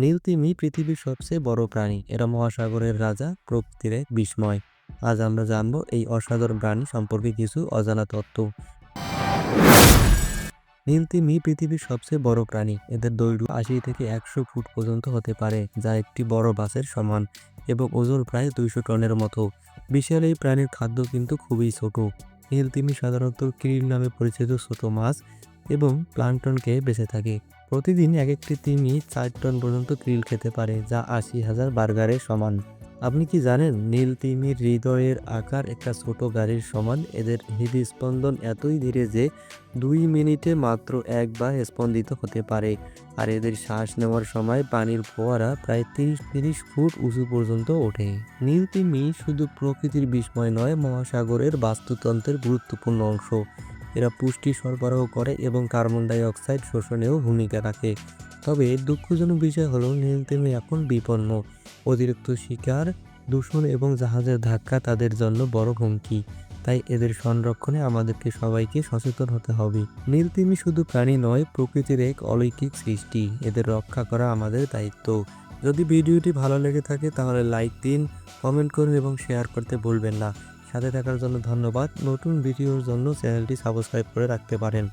নীলতিমি পৃথিবীর সবচেয়ে বড় প্রাণী। এরা মহাসাগরের রাজা, প্রকৃতির বিস্ময়। আজ আমরা জানব এই অসাধারণ প্রাণী সম্পর্কে কিছু অজানা তথ্য। নীলতিমি পৃথিবীর সবচেয়ে বড় প্রাণী। এদের দৈর্ঘ্য আশি থেকে একশো ফুট পর্যন্ত হতে পারে, যা একটি বড় বাসের সমান এবং ওজন প্রায় দুইশো টনের মতো। বিশাল এই প্রাণীর খাদ্য কিন্তু খুবই ছোট। নীলতিমি সাধারণত ক্রিল নামে পরিচিত ছোট মাছ এবং প্লাঙ্কটনকে বেঁচে থাকে। প্রতিদিন এক একটি তিমি চার টন পর্যন্ত ক্রিল খেতে পারে, যা আশি হাজার বার্গারের সমান। আপনি কি জানেন, নীল তিমির হৃদয়ের আকার একটা ছোট গাড়ির সমান? এদের হৃদস্পন্দন এতই ধীরে যে দুই মিনিটে মাত্র একবার স্পন্দিত হতে পারে, আর এদের শ্বাস নেওয়ার সময় পানির ফোয়ারা প্রায় তিরিশ তিরিশ ফুট উঁচু পর্যন্ত ওঠে। নীল তিমি শুধু প্রকৃতির বিস্ময় নয়, মহাসাগরের বাস্তুতন্ত্রের গুরুত্বপূর্ণ অংশ। এরা পুষ্টি সরবরাহ করে এবং কার্বন ডাই অক্সাইড শোষণেও ভূমিকা রাখে। তবে দুঃখজনক বিষয় হলো নীল তিমি এখন বিপন্ন। অতিরিক্ত শিকার, দূষণ এবং জাহাজের ধাক্কা তাদের জন্য বড় হুমকি। তাই এদের সংরক্ষণে আমাদেরকে সবাইকে সচেতন হতে হবে। নীলতিমি শুধু প্রাণী নয়, প্রকৃতির এক অলৌকিক সৃষ্টি। এদের রক্ষা করা আমাদের দায়িত্ব। যদি ভিডিওটি ভালো লেগে থাকে, তাহলে লাইক দিন, কমেন্ট করুন এবং শেয়ার করতে ভুলবেন না। সাথে থাকার জন্য ধন্যবাদ। নতুন ভিডিওর জন্য চ্যানেলটি সাবস্ক্রাইব করে রাখতে পারেন।